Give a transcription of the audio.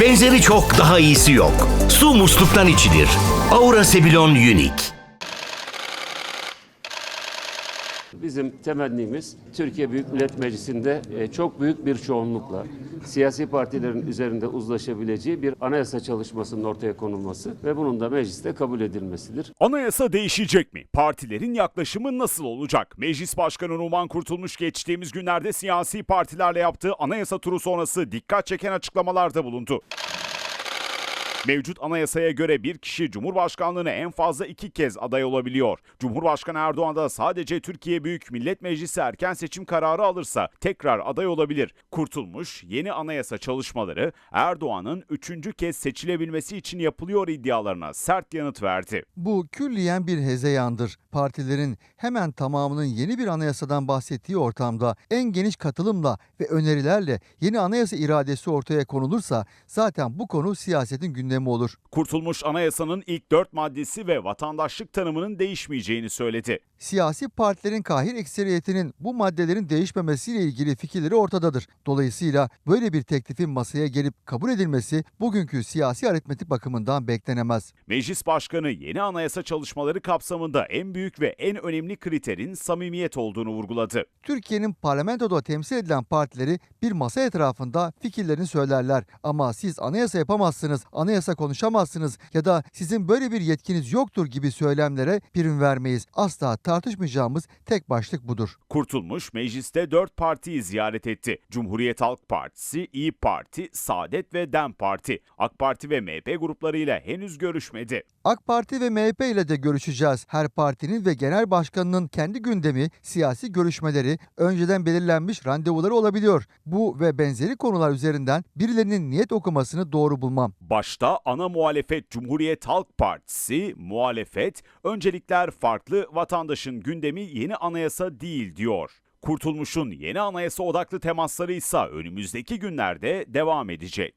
Benzeri çok daha iyisi yok. Su musluktan içilir. Aura Sebilon Unique. Bizim temennimiz Türkiye Büyük Millet Meclisi'nde e, çok büyük bir çoğunlukla siyasi partilerin üzerinde uzlaşabileceği bir anayasa çalışmasının ortaya konulması ve bunun da mecliste kabul edilmesidir. Anayasa değişecek mi? Partilerin yaklaşımı nasıl olacak? Meclis Başkanı Numan Kurtulmuş geçtiğimiz günlerde siyasi partilerle yaptığı anayasa turu sonrası dikkat çeken açıklamalarda bulundu. Mevcut anayasaya göre bir kişi Cumhurbaşkanlığına en fazla iki kez aday olabiliyor. Cumhurbaşkanı Erdoğan da sadece Türkiye Büyük Millet Meclisi erken seçim kararı alırsa tekrar aday olabilir. Kurtulmuş yeni anayasa çalışmaları Erdoğan'ın üçüncü kez seçilebilmesi için yapılıyor iddialarına sert yanıt verdi. Bu külliyen bir hezeyandır. Partilerin hemen tamamının yeni bir anayasadan bahsettiği ortamda en geniş katılımla ve önerilerle yeni anayasa iradesi ortaya konulursa zaten bu konu siyasetin gündemi olur. Kurtulmuş anayasanın ilk dört maddesi ve vatandaşlık tanımının değişmeyeceğini söyledi. Siyasi partilerin kahir ekseriyetinin bu maddelerin değişmemesiyle ilgili fikirleri ortadadır. Dolayısıyla böyle bir teklifin masaya gelip kabul edilmesi bugünkü siyasi aritmetik bakımından beklenemez. Meclis Başkanı yeni anayasa çalışmaları kapsamında en büyük ve en önemli kriterin samimiyet olduğunu vurguladı. Türkiye'nin parlamentoda temsil edilen partileri bir masa etrafında fikirlerini söylerler. Ama siz anayasa yapamazsınız, anayasa konuşamazsınız ya da sizin böyle bir yetkiniz yoktur gibi söylemlere prim vermeyiz. Asla tartışmayacağımız tek başlık budur. Kurtulmuş mecliste dört partiyi ziyaret etti. Cumhuriyet Halk Partisi, İyi Parti, Saadet ve DEM Parti. AK Parti ve MHP gruplarıyla henüz görüşmedi. AK Parti ve MHP ile de görüşeceğiz. Her partinin ve genel başkanının kendi gündemi, siyasi görüşmeleri, önceden belirlenmiş randevuları olabiliyor. Bu ve benzeri konular üzerinden birilerinin niyet okumasını doğru bulmam. Başta ana muhalefet Cumhuriyet Halk Partisi, muhalefet, öncelikler farklı, vatandaşın gündemi yeni anayasa değil diyor. Kurtulmuş'un yeni anayasa odaklı temasları ise önümüzdeki günlerde devam edecek.